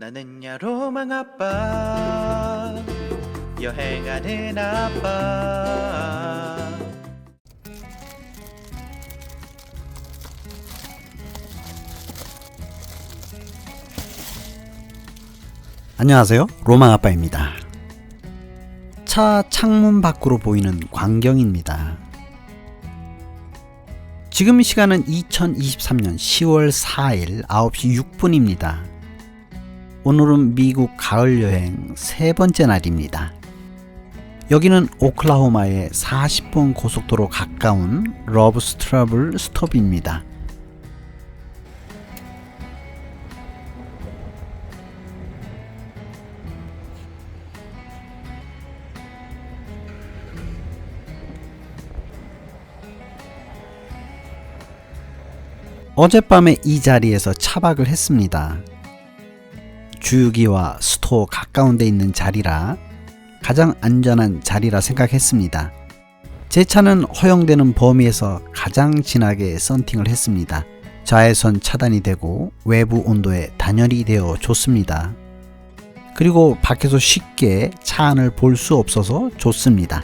나는 야 로망 아빠 여행하는 아빠 안녕하세요. 로망 아빠입니다. 차 창문 밖으로 보이는 광경입니다. 지금 시간은 2023년 10월 4일 9시 6분입니다. 오늘은 미국 가을 여행 세 번째 날입니다. 여기는 오클라호마의 40분 고속도로 가까운 러브 스트러블 스톱입니다. 어젯밤에 이 자리에서 차박을 했습니다. 주유기와 스토어 가까운 데 있는 자리라 가장 안전한 자리라 생각했습니다. 제 차는 허용되는 범위에서 가장 진하게 썬팅을 했습니다. 자외선 차단이 되고 외부 온도에 단열이 되어 좋습니다. 그리고 밖에서 쉽게 차 안을 볼 수 없어서 좋습니다.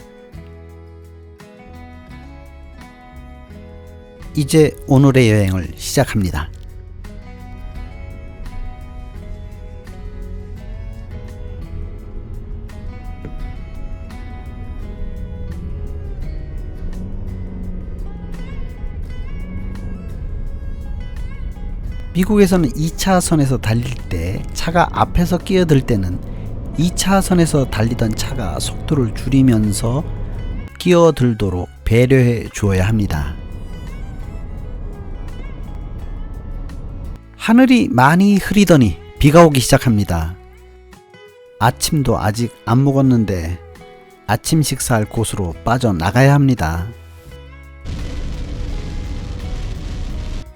이제 오늘의 여행을 시작합니다. 미국에서는 2차선에서 달릴 때 차가 앞에서 끼어들 때는 2차선에서 달리던 차가 속도를 줄이면서 끼어들도록 배려해 주어야 합니다. 하늘이 많이 흐리더니 비가 오기 시작합니다. 아침도 아직 안 먹었는데 아침 식사할 곳으로 빠져나가야 합니다.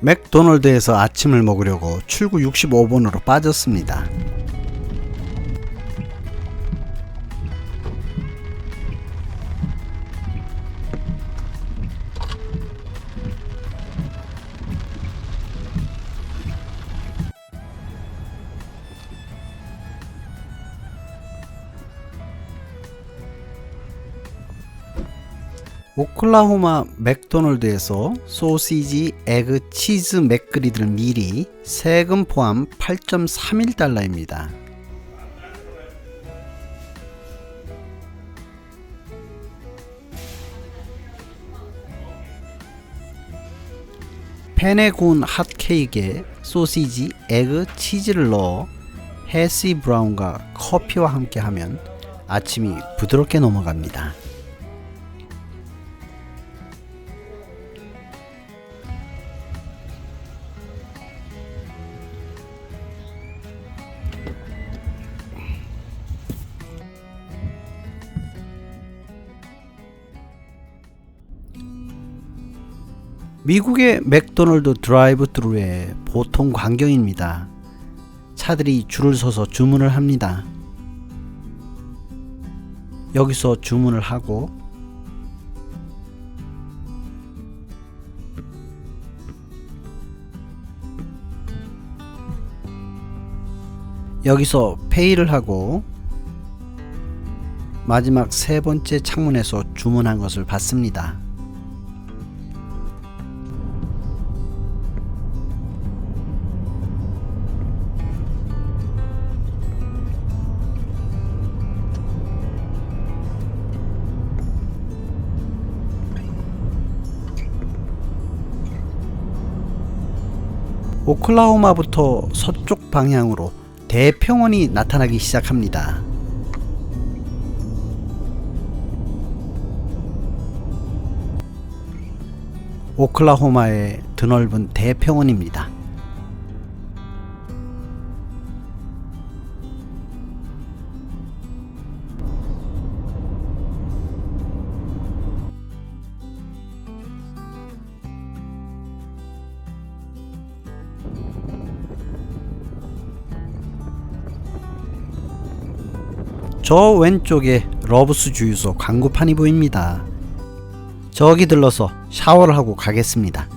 맥도널드에서 아침을 먹으려고 출구 65번으로 빠졌습니다. 오클라호마 맥도널드에서 소시지, 에그, 치즈 맥그리들 미리 세금 포함 8.31달러입니다. 팬에 구운 핫케이크에 소시지, 에그, 치즈를 넣어 해시 브라운과 커피와 함께 하면 아침이 부드럽게 넘어갑니다. 미국의 맥도널드 드라이브 트루의 보통 광경입니다. 차들이 줄을 서서 주문을 합니다. 여기서 주문을 하고 여기서 페이를 하고 마지막 세 번째 창문에서 주문한 것을 받습니다. 오클라호마부터 서쪽 방향으로 대평원이 나타나기 시작합니다. 오클라호마의 드넓은 대평원입니다. 저 왼쪽에 러브스 주유소 광고판이 보입니다. 저기 들러서 샤워를 하고 가겠습니다.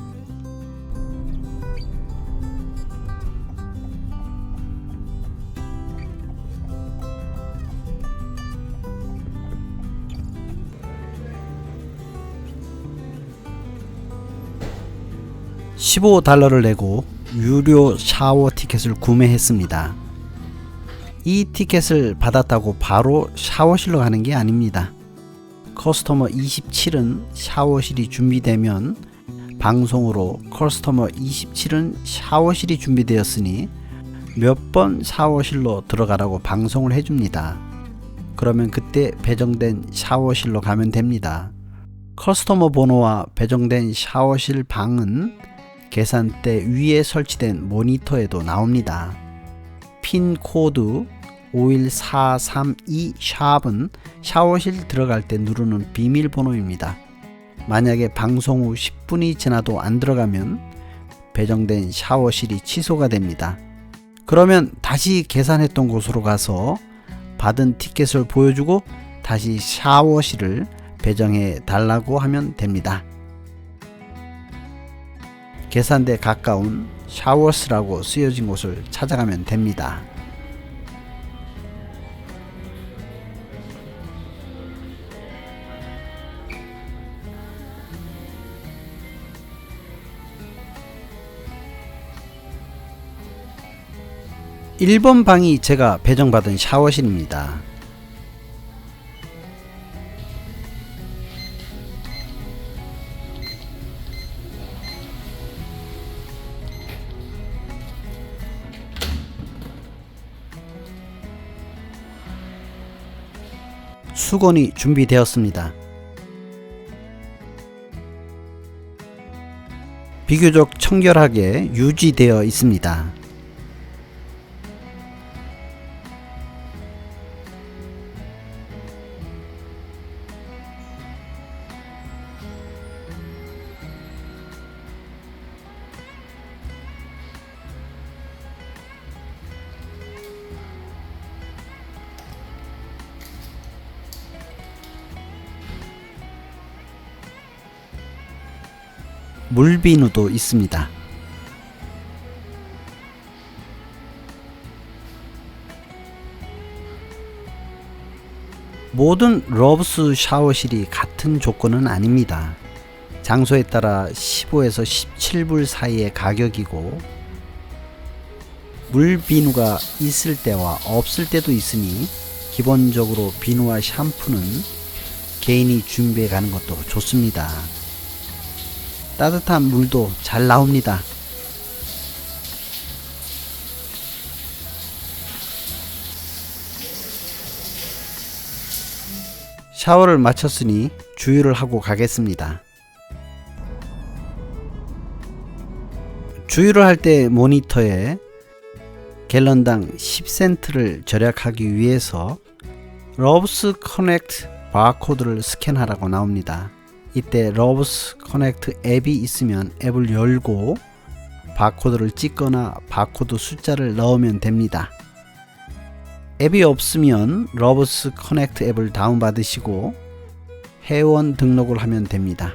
15달러를 내고 유료 샤워 티켓을 구매했습니다. 이 티켓을 받았다고 바로 샤워실로 가는 게 아닙니다. 커스터머 27은 샤워실이 준비되면 방송으로 커스터머 27은 샤워실이 준비되었으니 몇 번 샤워실로 들어가라고 방송을 해줍니다. 그러면 그때 배정된 샤워실로 가면 됩니다. 커스터머 번호와 배정된 샤워실 방은 계산대 위에 설치된 모니터에도 나옵니다. 핀 코드 51432 샵은 샤워실 들어갈 때 누르는 비밀번호입니다. 만약에 방송 후 10분이 지나도 안 들어가면 배정된 샤워실이 취소가 됩니다. 그러면 다시 계산했던 곳으로 가서 받은 티켓을 보여주고 다시 샤워실을 배정해 달라고 하면 됩니다. 계산대 가까운 샤워스라고 쓰여진 곳을 찾아가면 됩니다. 일번 방이 제가 배정받은 샤워실입니다. 수건이 준비되었습니다. 비교적 청결하게 유지되어 있습니다. 물비누도 있습니다. 모든 러브스 샤워실이 같은 조건은 아닙니다. 장소에 따라 15에서 17불 사이의 가격이고 물 비누가 있을 때와 없을 때도 있으니 기본적으로 비누와 샴푸는 개인이 준비해 가는 것도 좋습니다. 따뜻한 물도 잘 나옵니다. 샤워를 마쳤으니 주유를 하고 가겠습니다. 주유를 할 때 모니터에 갤런당 10센트를 절약하기 위해서 러브스 커넥트 바코드를 스캔하라고 나옵니다. 이때 러브스 커넥트 앱이 있으면 앱을 열고 바코드를 찍거나 바코드 숫자를 넣으면 됩니다. 앱이 없으면 러브스 커넥트 앱을 다운받으시고 회원 등록을 하면 됩니다.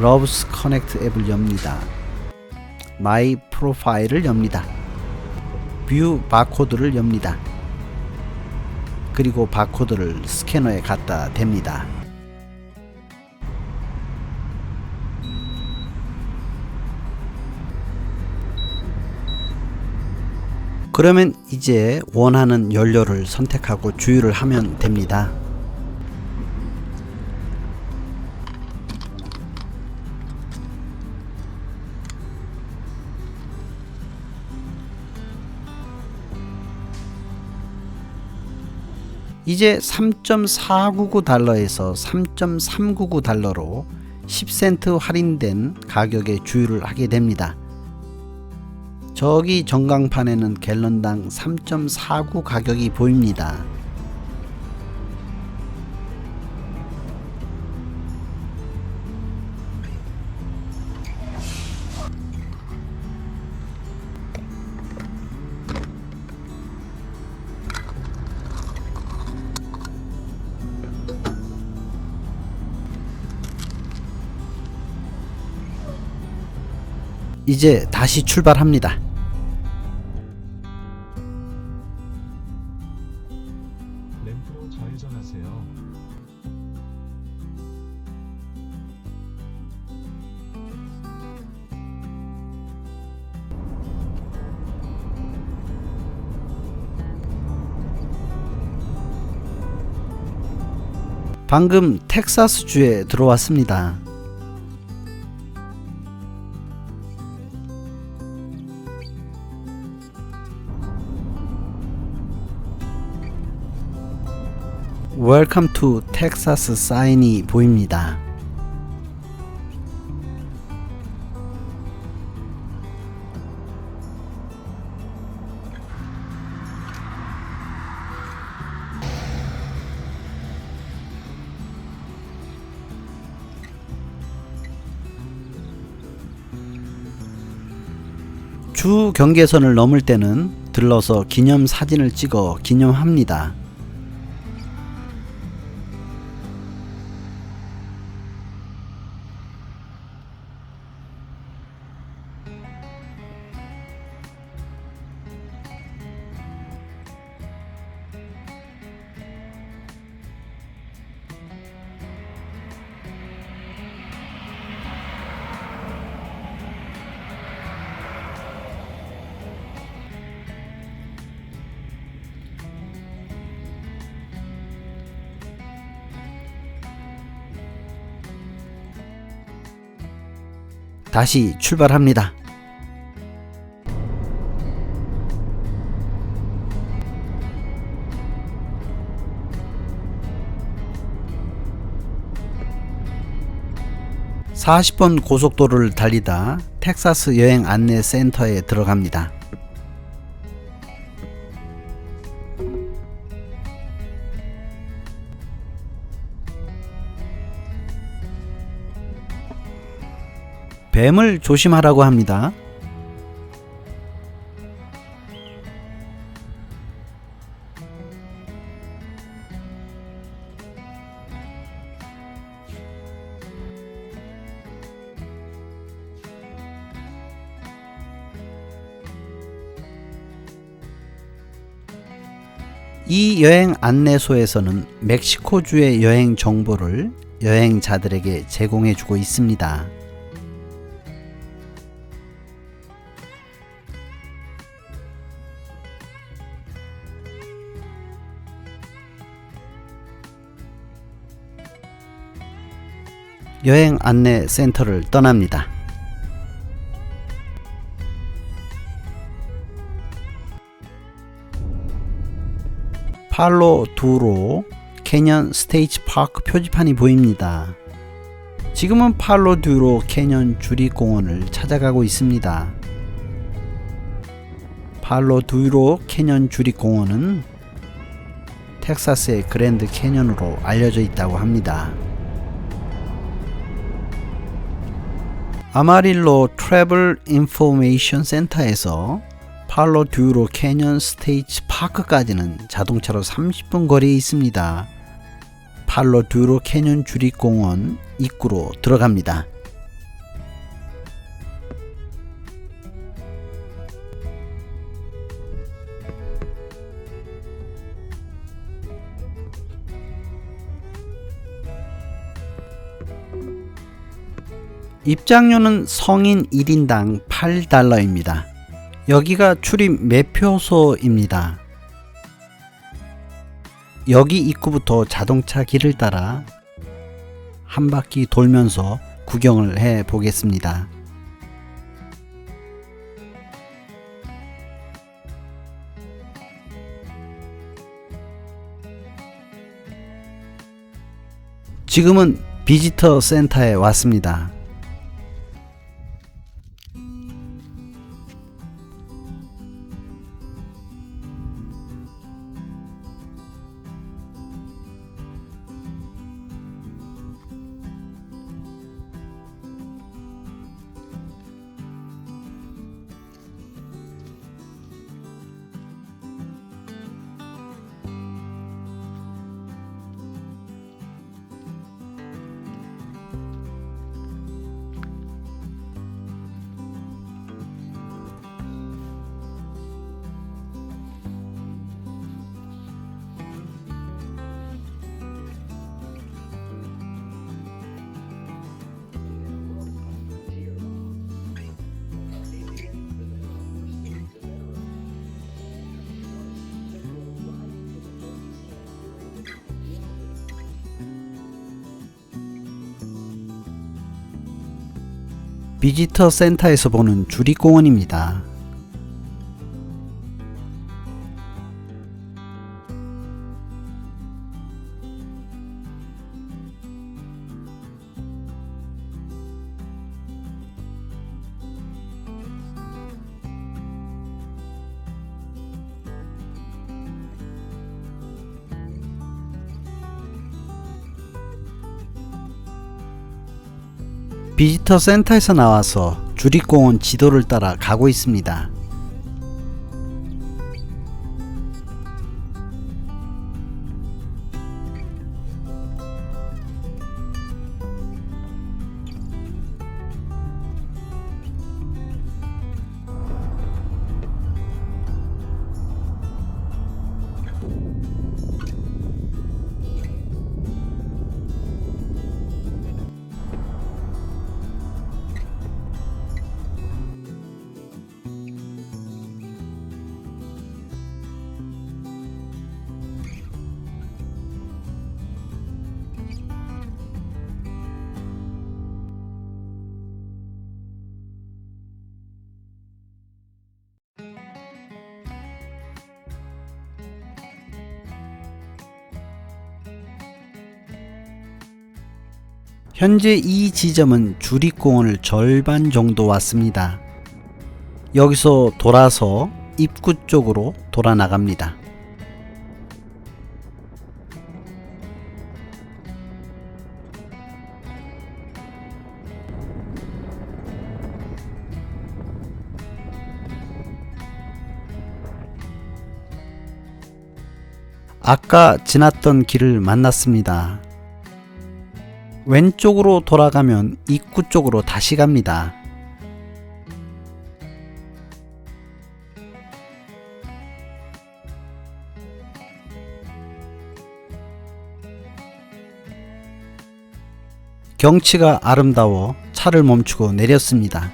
러브스 커넥트 앱을 엽니다. 마이 프로파일을 엽니다. 뷰 바코드를 엽니다. 그리고 바코드를 스캐너에 갖다 댑니다. 그러면 이제 원하는 연료를 선택하고 주유를 하면 됩니다. 이제 3.499달러에서 3.399달러로 10센트 할인된 가격에 주유를 하게 됩니다. 저기 전광판에는 갤런당 3.49 가격이 보입니다. 이제 다시 출발합니다. 방금 텍사스주에 들어왔습니다. 웰컴 투 텍사스 사인이 보입니다. 주 경계선을 넘을 때는 들러서 기념 사진을 찍어 기념합니다. 다시 출발합니다. (40번) 고속도로를 달리다 텍사스 여행 안내 센터에 들어갑니다. 뱀을 조심하라고 합니다. 이 여행 안내소에서는 멕시코주의 여행 정보를 여행자들에게 제공해 주고 있습니다. 여행 안내 센터를 떠납니다. 팔로 두로 캐년 스테이지 파크 표지판이 보입니다. 지금은 팔로 듀로 캐년 주립공원을 찾아가고 있습니다. 팔로 듀로 캐년 주립공원은 텍사스의 그랜드 캐년으로 알려져 있다고 합니다. 아마릴로 트래블 인포메이션 센터에서 팔로 듀로 캐년 스테이지 파크까지는 자동차로 30분 거리에 있습니다. 팔로 듀로 캐년 주립공원 입구로 들어갑니다. 입장료는 성인 1인당 8달러입니다. 여기가 출입 매표소입니다. 여기 입구부터 자동차 길을 따라 한 바퀴 돌면서 구경을 해 보겠습니다. 지금은 비지터 센터에 왔습니다. 비지터 센터에서 보는 주립공원입니다. 비지터 센터에서 나와서 주립공원 지도를 따라 가고 있습니다. 현재 이 지점은 주립공원을 절반 정도 왔습니다. 여기서 돌아서 입구 쪽으로 돌아 나갑니다. 아까 지났던 길을 만났습니다. 왼쪽으로 돌아가면 입구 쪽으로 다시 갑니다. 경치가 아름다워 차를 멈추고 내렸습니다.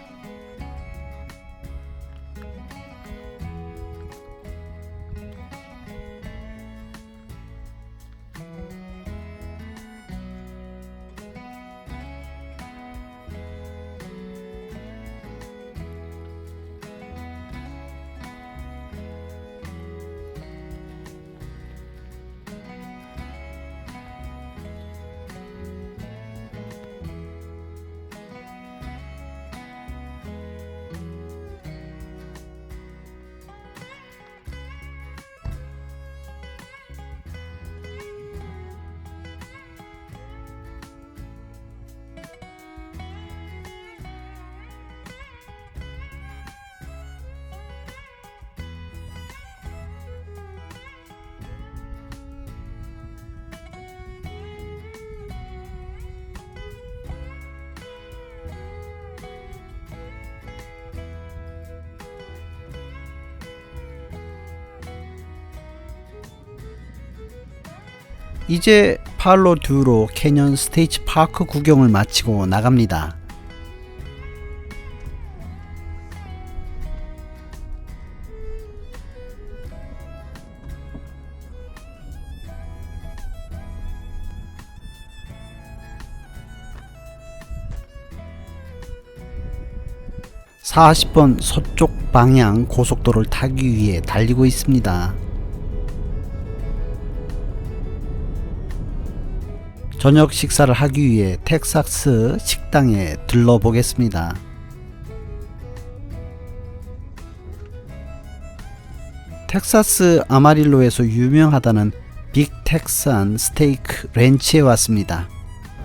이제 팔로 듀로 캐년 스테이츠 파크 구경을 마치고 나갑니다. (40번) 서쪽 방향 고속도로를 타기 위해 달리고 있습니다. 저녁 식사를 하기 위해 텍사스 식당에 들러보겠습니다. 텍사스 아마릴로에서 유명하다는 빅 텍산 스테이크 렌치에 왔습니다.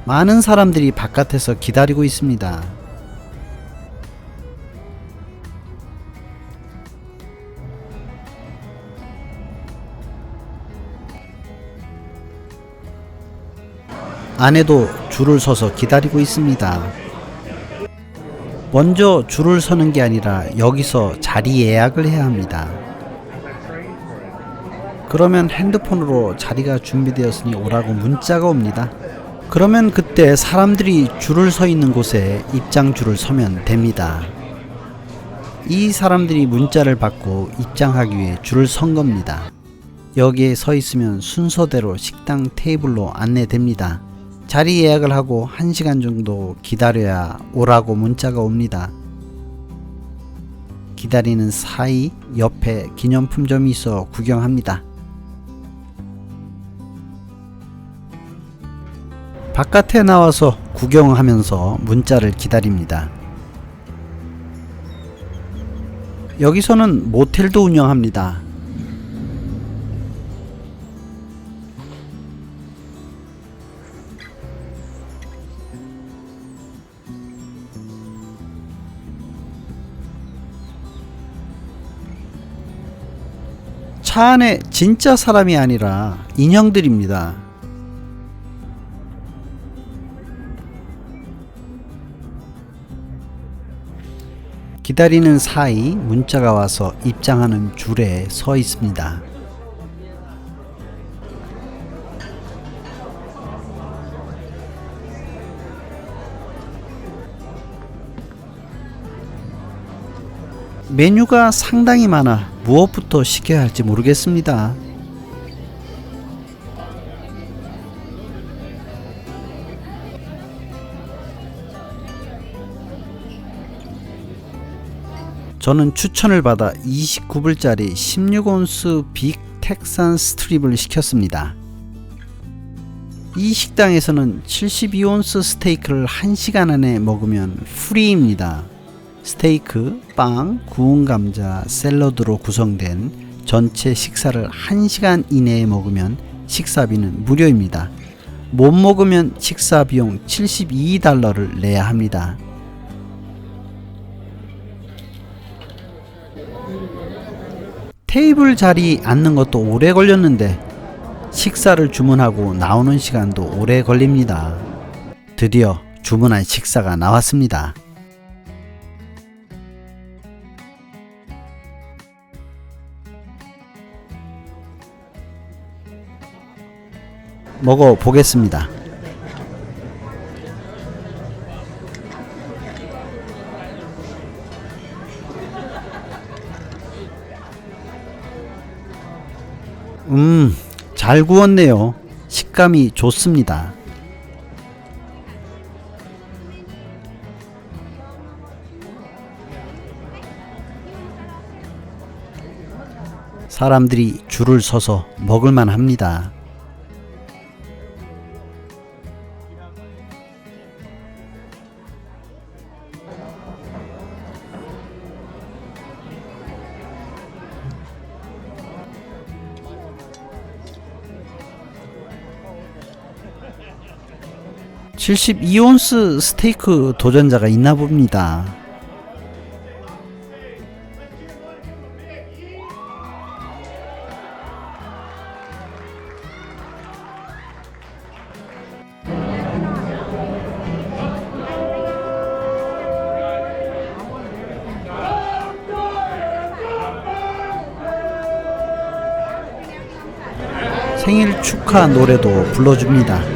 많은 사람들이 바깥에서 기다리고 있습니다. 안에도 줄을 서서 기다리고 있습니다. 먼저 줄을 서는 게 아니라 여기서 자리 예약을 해야 합니다. 그러면 핸드폰으로 자리가 준비되었으니 오라고 문자가 옵니다. 그러면 그때 사람들이 줄을 서 있는 곳에 입장줄을 서면 됩니다. 이 사람들이 문자를 받고 입장하기 위해 줄을 선 겁니다. 여기에 서 있으면 순서대로 식당 테이블로 안내됩니다. 자리 예약을 하고 1시간 정도 기다려야 오라고 문자가 옵니다. 기다리는 사이 옆에 기념품점이 있어 구경합니다. 바깥에 나와서 구경하면서 문자를 기다립니다. 여기서는 모텔도 운영합니다. 차 안에 진짜 사람이 아니라 인형들입니다. 기다리는 사이 문자가 와서 입장하는 줄에 서 있습니다. 메뉴가 상당히 많아 무엇부터 시켜야 할지 모르겠습니다. 저는 추천을 받아 29불짜리 16온스 빅 텍산 스트립을 시켰습니다. 이 식당에서는 72온스 스테이크를 1시간 안에 먹으면 프리입니다. 스테이크, 빵, 구운 감자, 샐러드로 구성된 전체 식사를 1시간 이내에 먹으면 식사비는 무료입니다. 못 먹으면 식사 비용 72달러를 내야 합니다. 테이블 자리 앉는 것도 오래 걸렸는데 식사를 주문하고 나오는 시간도 오래 걸립니다. 드디어 주문한 식사가 나왔습니다. 먹어 보겠습니다. 음, 잘 구웠네요. 식감이 좋습니다. 사람들이 줄을 서서 먹을만 합니다. (72온스) 스테이크 도전자가 있나 봅니다. 생일 축하 노래도 불러줍니다.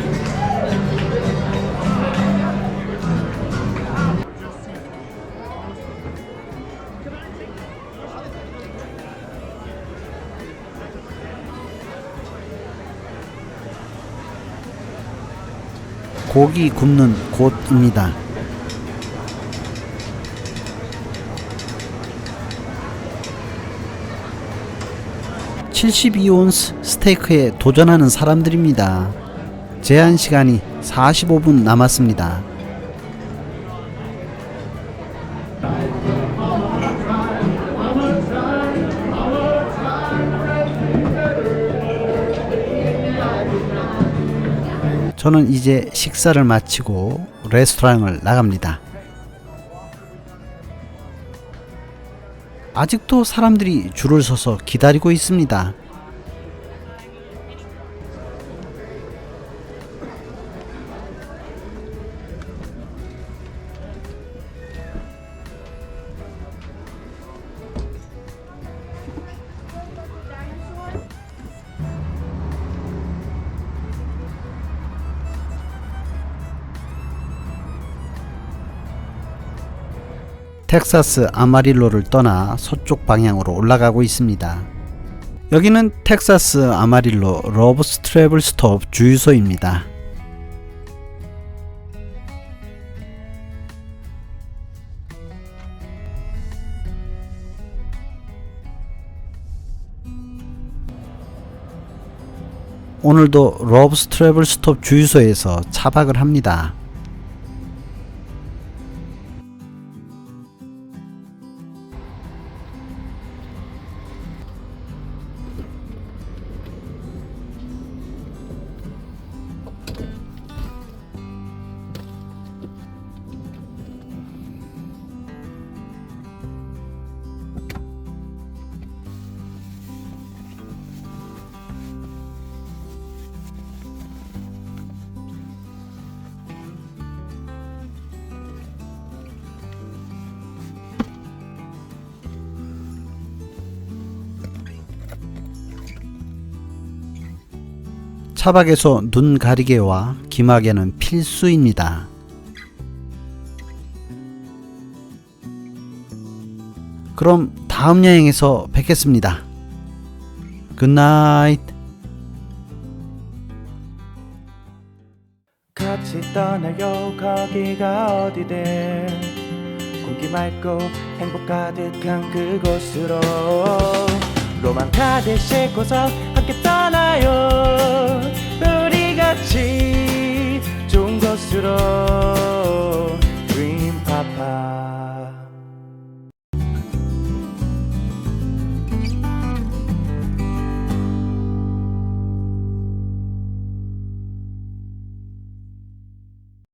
고기 굽는 곳입니다. (72 온스) 스테이크에 도전하는 사람들입니다. 제한 시간이 (45분) 남았습니다. 저는 이제 식사를 마치고 레스토랑을 나갑니다. 아직도 사람들이 줄을 서서 기다리고 있습니다. 텍사스 아마릴로를 떠나 서쪽 방향으로 올라가고 있습니다. 여기는 텍사스 아마릴로 러브스 트래블 스톱 주유소입니다. 오늘도 러브스 트래블 스톱 주유소에서 차박을 합니다. 차박에서 눈 가리개와 기마개는 필수입니다. 그럼 다음 여행에서 뵙겠습니다. 굿나잇. 같이 떠나요 거기가 어디든 공기 맑고 행복 가득한 그곳으로 로망 가득 싣고서 함께 떠나요? 우리 같이 좋은 곳으로 Dream Papa